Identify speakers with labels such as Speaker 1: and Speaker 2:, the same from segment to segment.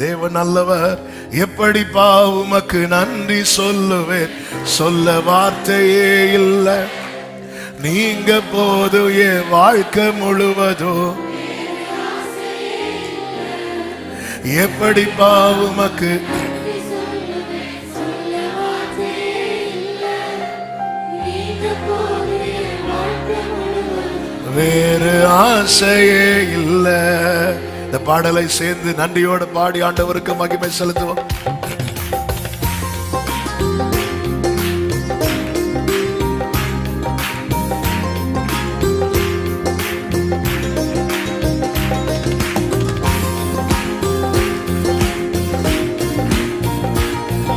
Speaker 1: தேவன் நல்லவர். எப்படி உமக்கு நன்றி சொல்லுவேன்? சொல்ல வார்த்தையே இல்லை. நீங்க போது என் வாழ்க்கை முழுவதும் எப்படி உமக்கு வேறு ஆசையே இல்ல. இந்த பாடலை சேர்ந்து நன்றியோடு பாடி ஆண்டவருக்கு மகிமை செலுத்துவோம்.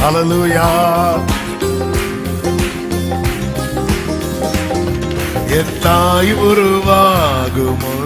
Speaker 1: ஹalleluya என் தாய் உருவாகும்?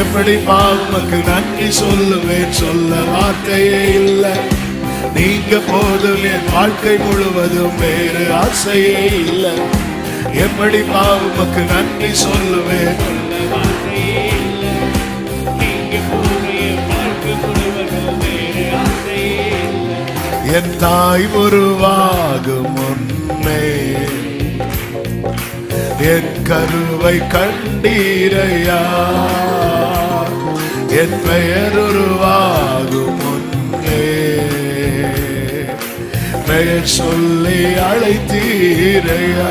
Speaker 1: எப்படி பாவமக்கு நன்றி சொல்லுவேன் சொல்ல வார்த்தையே இல்லை. நீங்க போதும் என் வாழ்க்கை முழுவதும் வேறு ஆசையே இல்லை. எப்படி பாவமக்கு நன்றி சொல்லுவேன் என் தாய் உருவாகும் முன்னே என் கருவை கண்டீரையா. என் பெயர் உருவாகும் முன்னே. பெயர் சொல்லி அழைத்தீரையா.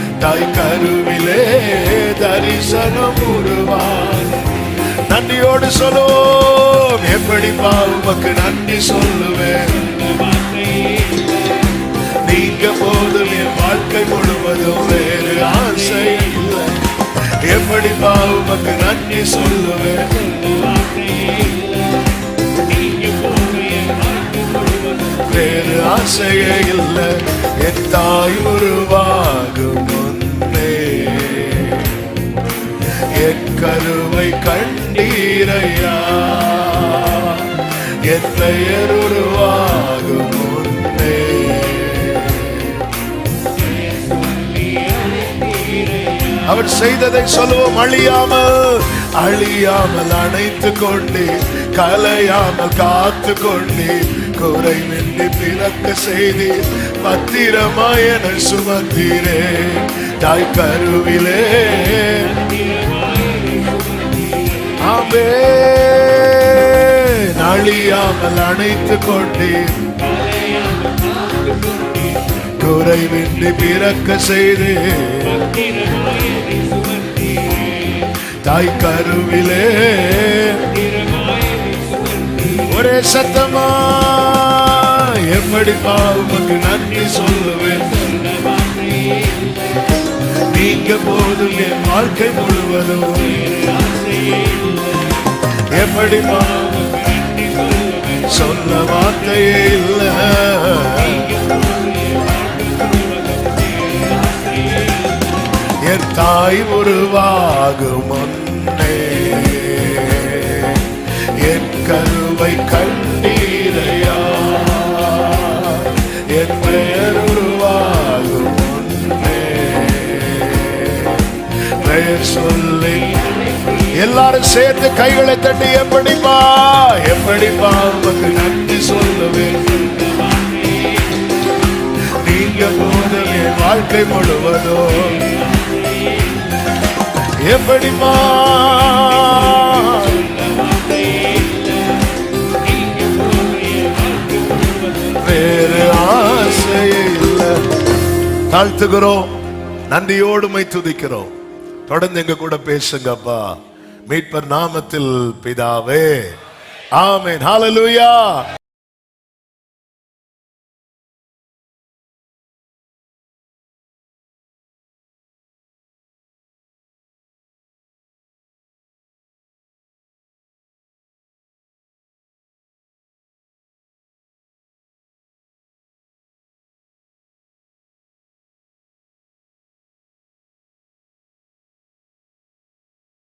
Speaker 1: தாய் கருவிலே தரிசனம் உருவான். நன்றியோடு சொல்லுவோம். எப்படி உமக்கு நன்றி சொல்லுவேன். நீங்க போதும் என் வாழ்க்கை முழுவதும் வேறு ஆசை இல்லை. எப்படி உமக்கு நன்றி சொல்லுவேன். வேறு ஆசையே இல்லை. என் தாய் உருவாக. கருவை கண்டீரையா? எத்தையர் உருவாகும் முன்னே அவர் செய்ததை சொல்லுவோம் அழியாமல் அழியாமல் அணைத்து கொண்டு கலையாமல் காத்து கொண்டு குறைவின்றி பிறக்க செய்தி பத்திரமாயன சுமந்திரே தாய் கருவிலே ஆமே அழியாமல் அணைத்து கொண்டீர். குறைவின்றி பிறக்க செய்தே தாய் கருவிலே ஒரே சத்தமா எப்படி பாவமுக்கு நன்றி சொல்லுவேன். வாழ்க்கை முழுவதும் எப்படி பாவமுக்கு சொல்ல வார்த்தையே இல்லை. என் தாய் உருவாகும் முன்னே என் கருவை பெயர் எல்லாரும் சேர்த்து கைகளை தட்டி எப்படிப்பா? எப்படிப்பா? உமக்கு நன்றி சொல்லுவேன் நீங்க போதவே வாழ்க்கை முழுவதும். எப்படிப்பா? வேறு ஆசையே இல்லை. தாழ்த்துகிறோம். நன்றியோடுமை துதிக்கிறோம். தொடர்ந்து எங்க கூட பேசுங்கப்பா. மீட்பர் நாமத்தில் பிதாவே. ஆமேன். ஹalleluya